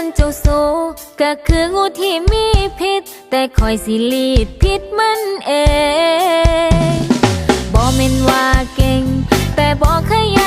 ันเจ้าโซก็คืองูที่มีพิษ แต่คอยสิลีดพิษมันเองบ่เม่นว่าเก่ง แต่บ่ขย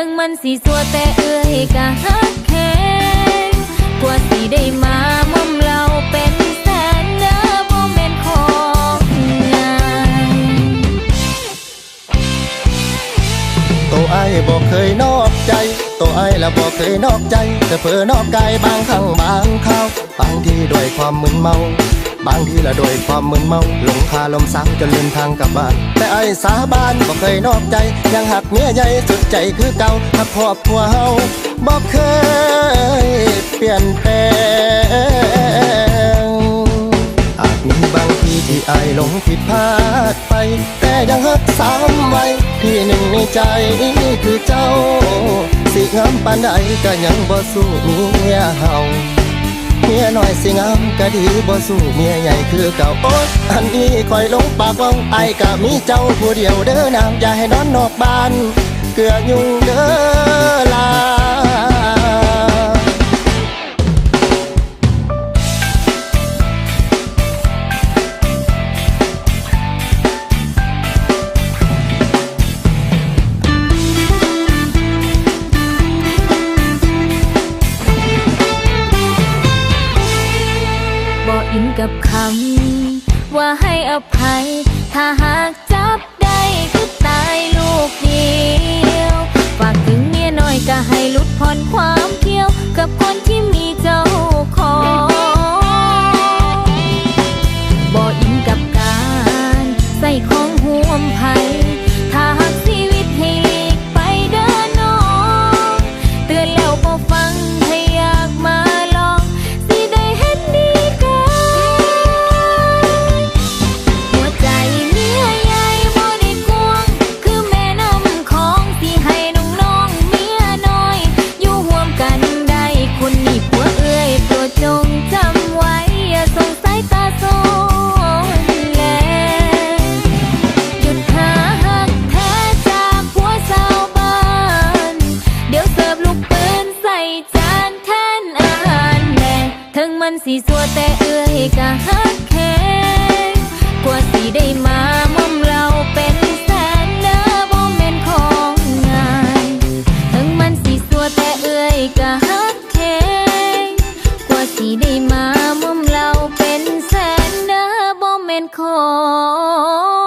ถึงมันสีสัวแต่เอื้อยกะหักแข็งกว่าสิได้มามุมเราเป็นแสนเด้อบ่แม่นของง่ายตัวไอ้บอกเคยนอกใจตัวไอ้ายละบอกเคยนอกใจ แต่เผลอนอกกายบางครั้งบางคราวบางทีด้วยความมึนเมา บางทีละโดยความมึนเมาหลงคาลมสาวจนลืมทางกลับบ้าน แต่ไอ้ายสาบานบอกเคยนอกใจ ยังหักเมียใหญ่สุดใจคือเก่าหักครอบครัวเฮาบอกเคยเปลี่ยนแปลงอาจมีบางทีที่ไอหลงผิดพลาดไป แต่ยังหักสามไว้ที่หนึ่งในใจคือเจ้า สิงามปานใดก็ยังบ่สู้เมียเฮา เมียน้อยสิงามก็ดีบ่สู้เมียใหญ่คือเก่าโอ๊ตอันนี้คอยลงปากว่าไอ้กะมีเจ้าผู้เดียวเด้อนางอย่าให้นอนนอกบ้าน เกลือยุ่งเด้อลาำ ว่าให้อภัย ถ้าหากจับได้คือตายลูกเดียว ฝากถึงเมียน้อยก็ให้ลุดพ้นความเที่ยว กับคนที่มี มันสีสัวแต่เอื้อยกะฮักแข็งกว่าสีได้มามุมเราเป็นแสนเด้อบ่แม่นของง่ายถึงมันสีสัวแต่เอื้อยกะฮักแข็งกว่าสีได้มามุมเราเป็นแสนเด้อบ่แม่นของ